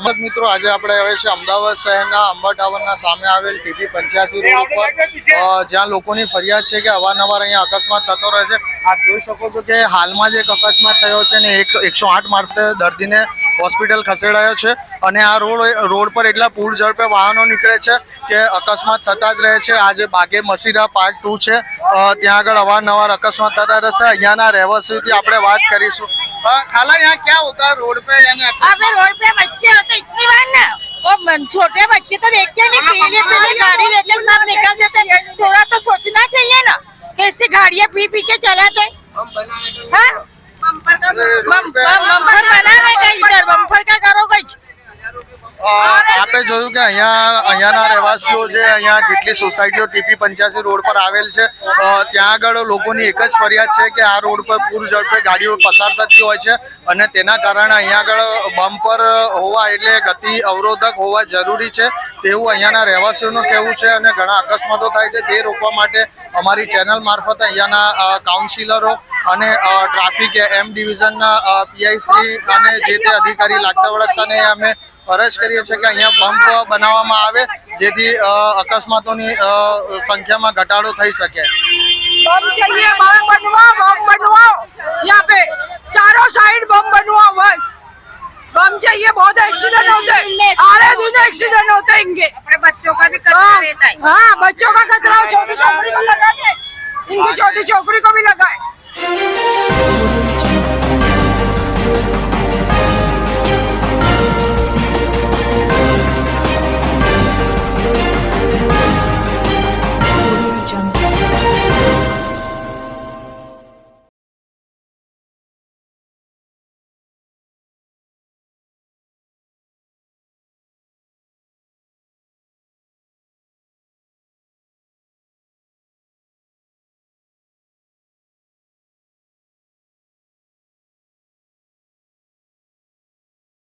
મિત્રો આજે આપણે હવે છે અમદાવાદ શહેરના અંબા ટાવરના સામે આવેલ ટીપી પંચ્યાસી રોડ ઉપર જ્યાં લોકોની ફરિયાદ છે કે અવારનવાર અહીંયા અકસ્માત થતો રહે છે. આપ જોઈ શકો છો કે હાલમાં જે એક અકસ્માત થયો છે ને એક એકસો આઠ મારફતે દર્દીને હોસ્પિટલ ખસેડાયો છે અને આ રોડ રોડ પર એટલા પૂર ઝડપે વાહનો નીકળે છે કે અકસ્માત થતા જ રહે છે આજે બાગે મસીરા પાર્ટ ટુ છે અ, ત્યાં આગળ અવારનવાર અકસ્માત થતા રહેશે અહીંયાના રહેવાસીથી આપણે વાત કરીશું અ, ખાલા यहाँ क्या होता है रोड पे यानी अबे रोड पे बच्चे होते इतनी बार ना वो मन- छोटे बच्चे तो देखते नहीं पीले पीले गाड़ी लेके सब निकल जाते हैं। थोड़ा तो सोचना चाहिए ना कैसे गाड़ियाँ पी पी के चलाते हाँ? बम- बम- बम्पर बनावेगा इधर बम्पर का करोगे અ, આપે જોયું કે અહીંયા અહીંયાના રહેવાસીઓ જે અહીંયા જેટલી સોસાયટીઓ ટીપી પંચ્યાસી રોડ પર આવેલ છે ત્યાં આગળ લોકોની એક જ ફરિયાદ છે કે આ રોડ પર પૂર ઝડપે ગાડીઓ પસાર થતી હોય છે અને તેના કારણે અહીંયા આગળ બમ્પર હોવા એટલે ગતિ અવરોધક હોવા જરૂરી છે તેવું અહીંયાના રહેવાસીઓનું કહેવું છે અને ઘણા અકસ્માતો થાય છે તે રોકવા માટે અમારી ચેનલ મારફતે અહીંયાના કાઉન્સિલરો અને અ, ટ્રાફિક એમ ડિવિઝનના પીઆઈ શ્રી અને જે તે અધિકારી લાગતા વળગતાને અમે ફરજ કરીએ છીએ કે અહીંયા બમ્પ બનાવવામાં આવે જેથી અ, અકસ્માતોની અ, સંખ્યામાં ઘટાડો થઈ શકે बम चाहिए बम बनवाओ बम बनवाओ यहाँ पे चारों साइड बम बनवाओ बस बम चाहिए बहुत एक्सीडेंट होते हैं आधे दिन एक्सीडेंट होते हैं इनके अपने बच्चों का भी खतरा रहता है हाँ बच्चों का खतरा हो, छोटी छोकरी को लगा दे इनकी छोटी छोकरी को भी लगाए